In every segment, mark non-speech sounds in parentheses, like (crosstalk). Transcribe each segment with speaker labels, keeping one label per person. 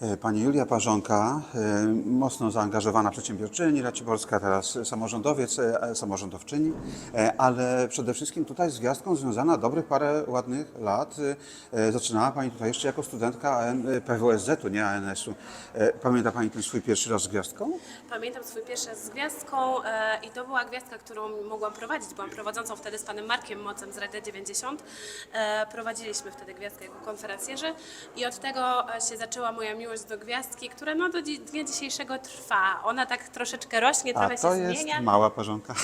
Speaker 1: E, Pani Julia Parzonka, e, mocno zaangażowana przedsiębiorczyni raciborska, teraz samorządowiec, e, samorządowczyni, ale przede wszystkim tutaj z gwiazdką związana dobrych parę ładnych lat. Zaczynała Pani tutaj jeszcze jako studentka PWSZ-u, nie ANS-u. Pamięta Pani ten swój pierwszy raz z gwiazdką?
Speaker 2: Pamiętam swój pierwszy raz z gwiazdką i to była gwiazdka, którą mogłam prowadzić. Byłam prowadzącą wtedy z panem Markiem Mocem z Redy 90. E, prowadziliśmy wtedy gwiazdkę jako konferencjerzy i od tego się zaczęła moja miłość do gwiazdki, która no do dnia dzisiejszego trwa. Ona tak troszeczkę rośnie,
Speaker 1: A
Speaker 2: trochę
Speaker 1: to
Speaker 2: się
Speaker 1: jest
Speaker 2: zmienia.
Speaker 1: mała Parzonka.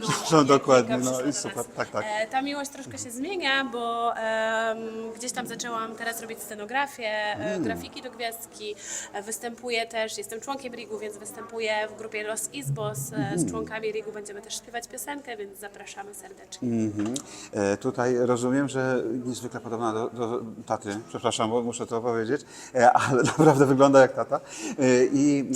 Speaker 2: No, (laughs)
Speaker 1: No, dokładnie, no i super, tak, tak.
Speaker 2: E, Ta miłość troszkę się zmienia, bo em, gdzieś tam zaczęłam teraz robić scenografię, e,
Speaker 1: Mm.
Speaker 2: grafiki do gwiazdki, e, występuję też, jestem członkiem Rigu, więc występuję w grupie Los Izbos. E. Z członkami Rigu będziemy też śpiewać piosenkę, więc zapraszamy serdecznie.
Speaker 1: Mhm. E, Tutaj rozumiem, że niezwykle podobna do, do taty, przepraszam, bo muszę to powiedzieć, e, ale naprawdę wygląda jak tata. E, I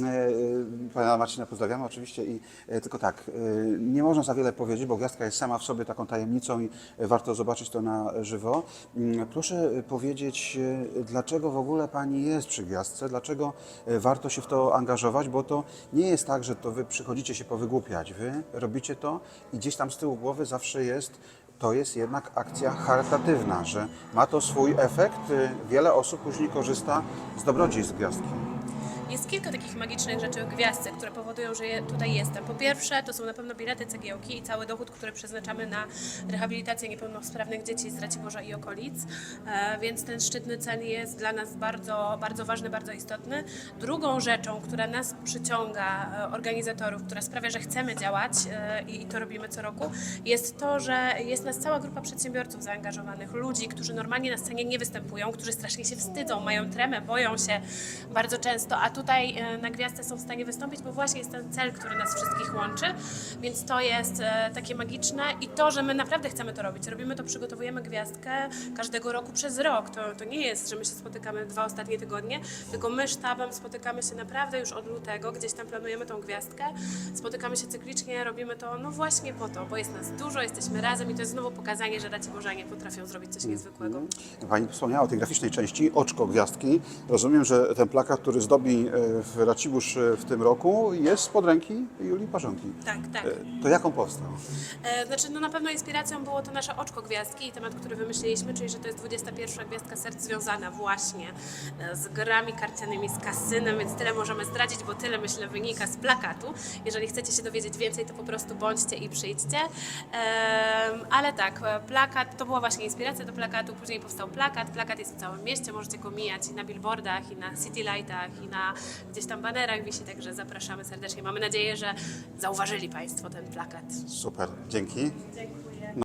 Speaker 1: e, pana Marcina pozdrawiamy oczywiście i e, tylko tak, nie można za wiele powiedzieć, bo gwiazdka jest sama w sobie taką tajemnicą i warto zobaczyć to na żywo. Mm, Proszę powiedzieć, dlaczego w ogóle pani jest przy gwiazdce, dlaczego warto się w to angażować, bo to nie jest tak, że to wy przychodzicie się powygłupiać, wy robicie to i gdzieś tam z tyłu głowy zawsze jest to jest jednak akcja charytatywna, że ma to swój efekt. Y, Wiele osób później korzysta z dobrodziejstw gwiazdki.
Speaker 2: Jest kilka takich magicznych rzeczy w gwiazdce, które powodują, że je- tutaj jestem. Po pierwsze, to są na pewno bilety cegiełki i cały dochód, który przeznaczamy na rehabilitację niepełnosprawnych dzieci z Raciborza i okolic, e, więc ten szczytny cel jest dla nas bardzo, bardzo ważny, bardzo istotny. Drugą rzeczą, która nas przyciąga, e, organizatorów, która sprawia, że chcemy działać e, i to robimy co roku, jest to, że jest nas cała grupa przedsiębiorców zaangażowanych, ludzi, którzy normalnie na scenie nie występują, którzy strasznie się wstydzą, mają tremę, boją się bardzo często, a tutaj e, na gwiazdce są w stanie wystąpić, bo właśnie jest ten cel, który nas wszystkich łączy, więc to jest e, takie magiczne i to, że my naprawdę chcemy to robić. Robimy to, przygotowujemy gwiazdkę każdego roku przez rok. To, to nie jest, że my się spotykamy dwa ostatnie tygodnie, tylko my sztabem spotykamy się naprawdę już od lutego, gdzieś tam planujemy tą gwiazdkę, spotykamy się cyklicznie, robimy to no właśnie po to, bo jest nas dużo, jesteśmy razem i to jest znowu pokazanie, że Raciborzanie potrafią zrobić coś niezwykłego.
Speaker 1: Pani wspomniała o tej graficznej części, oczko gwiazdki. Rozumiem, że ten plakat, który zdobi e, w Racibórz e, w tym roku, jest spod ręki Julii Parzonki.
Speaker 2: Tak, tak.
Speaker 1: E, To jak on powstał?
Speaker 2: E, Znaczy, no na pewno inspiracją było to nasze oczko gwiazdki i temat, który wymyśliliśmy, czyli że to jest 21 gwiazdka serc związana właśnie z grami karcianymi, z kasynem, więc tyle możemy zdradzić, bo tyle myślę wynika z plakatu. Jeżeli chcecie się dowiedzieć więcej, to po prostu bądźcie i przyjdźcie. Ale tak, plakat, to była właśnie inspiracja do plakatu, później powstał plakat, plakat jest w całym mieście, możecie go mijać i na billboardach, i na city lightach, i na gdzieś tam banerach wisi, także zapraszamy serdecznie. Mamy nadzieję, że zauważyli Państwo ten plakat.
Speaker 1: Super, dzięki.
Speaker 2: Dziękuję.